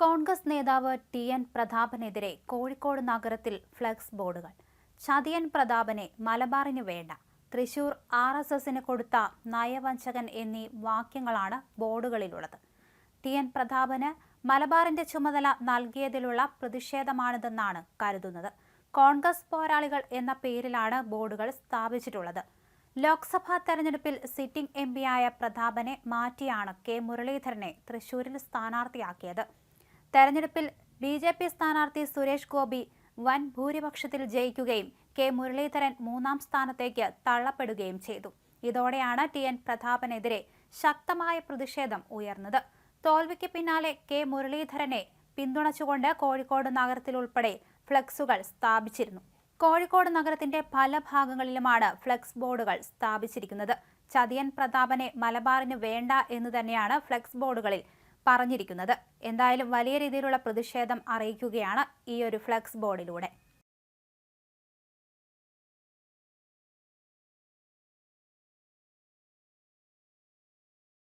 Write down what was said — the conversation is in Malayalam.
കോൺഗ്രസ് നേതാവ് ടി എൻ പ്രതാപനെതിരെ കോഴിക്കോട് നഗരത്തിൽ ഫ്ലക്സ് ബോർഡുകൾ. ചതിയൻ പ്രതാപനെ മലബാറിന് വേണ്ട. തൃശൂർ ആർ എസ് എസിന് കൊടുത്ത നയവഞ്ചകൻ എന്നീ വാക്യങ്ങളാണ് ബോർഡുകളിലുള്ളത്. ടി എൻ പ്രതാപന് മലബാറിന്റെ ചുമതല നൽകിയതിലുള്ള പ്രതിഷേധമാണിതെന്നാണ് കരുതുന്നത്. കോൺഗ്രസ് പോരാളികൾ എന്ന പേരിലാണ് ബോർഡുകൾ സ്ഥാപിച്ചിട്ടുള്ളത്. ലോക്സഭാ തെരഞ്ഞെടുപ്പിൽ സിറ്റിംഗ് എം പിയായ പ്രതാപനെ മാറ്റിയാണ് കെ മുരളീധരനെ തൃശൂരിൽ സ്ഥാനാർത്ഥിയാക്കിയത്. തെരഞ്ഞെടുപ്പിൽ ബി ജെ പി സ്ഥാനാർത്ഥി സുരേഷ് ഗോപി വൻ ഭൂരിപക്ഷത്തിൽ ജയിക്കുകയും കെ മുരളീധരൻ മൂന്നാം സ്ഥാനത്തേക്ക് തള്ളപ്പെടുകയും ചെയ്തു. ഇതോടെയാണ് ടി എൻ പ്രതാപനെതിരെ ശക്തമായ പ്രതിഷേധം ഉയർന്നത്. തോൽവിക്ക് പിന്നാലെ കെ മുരളീധരനെ പിന്തുണച്ചുകൊണ്ട് കോഴിക്കോട് നഗരത്തിലുൾപ്പെടെ ഫ്ലക്സുകൾ സ്ഥാപിച്ചിരുന്നു. കോഴിക്കോട് നഗരത്തിന്റെ പല ഭാഗങ്ങളിലുമാണ് ഫ്ലക്സ് ബോർഡുകൾ സ്ഥാപിച്ചിരിക്കുന്നത്. ചതിയൻ പ്രതാപനെ മലബാറിന് വേണ്ട എന്ന് തന്നെയാണ് ഫ്ലക്സ് ബോർഡുകളിൽ പറഞ്ഞിരിക്കുന്നത്. എന്തായാലും വലിയ രീതിയിലുള്ള പ്രതിഷേധം അറിയിക്കുകയാണ് ഈ ഒരു ഫ്ലക്സ് ബോർഡിലൂടെ.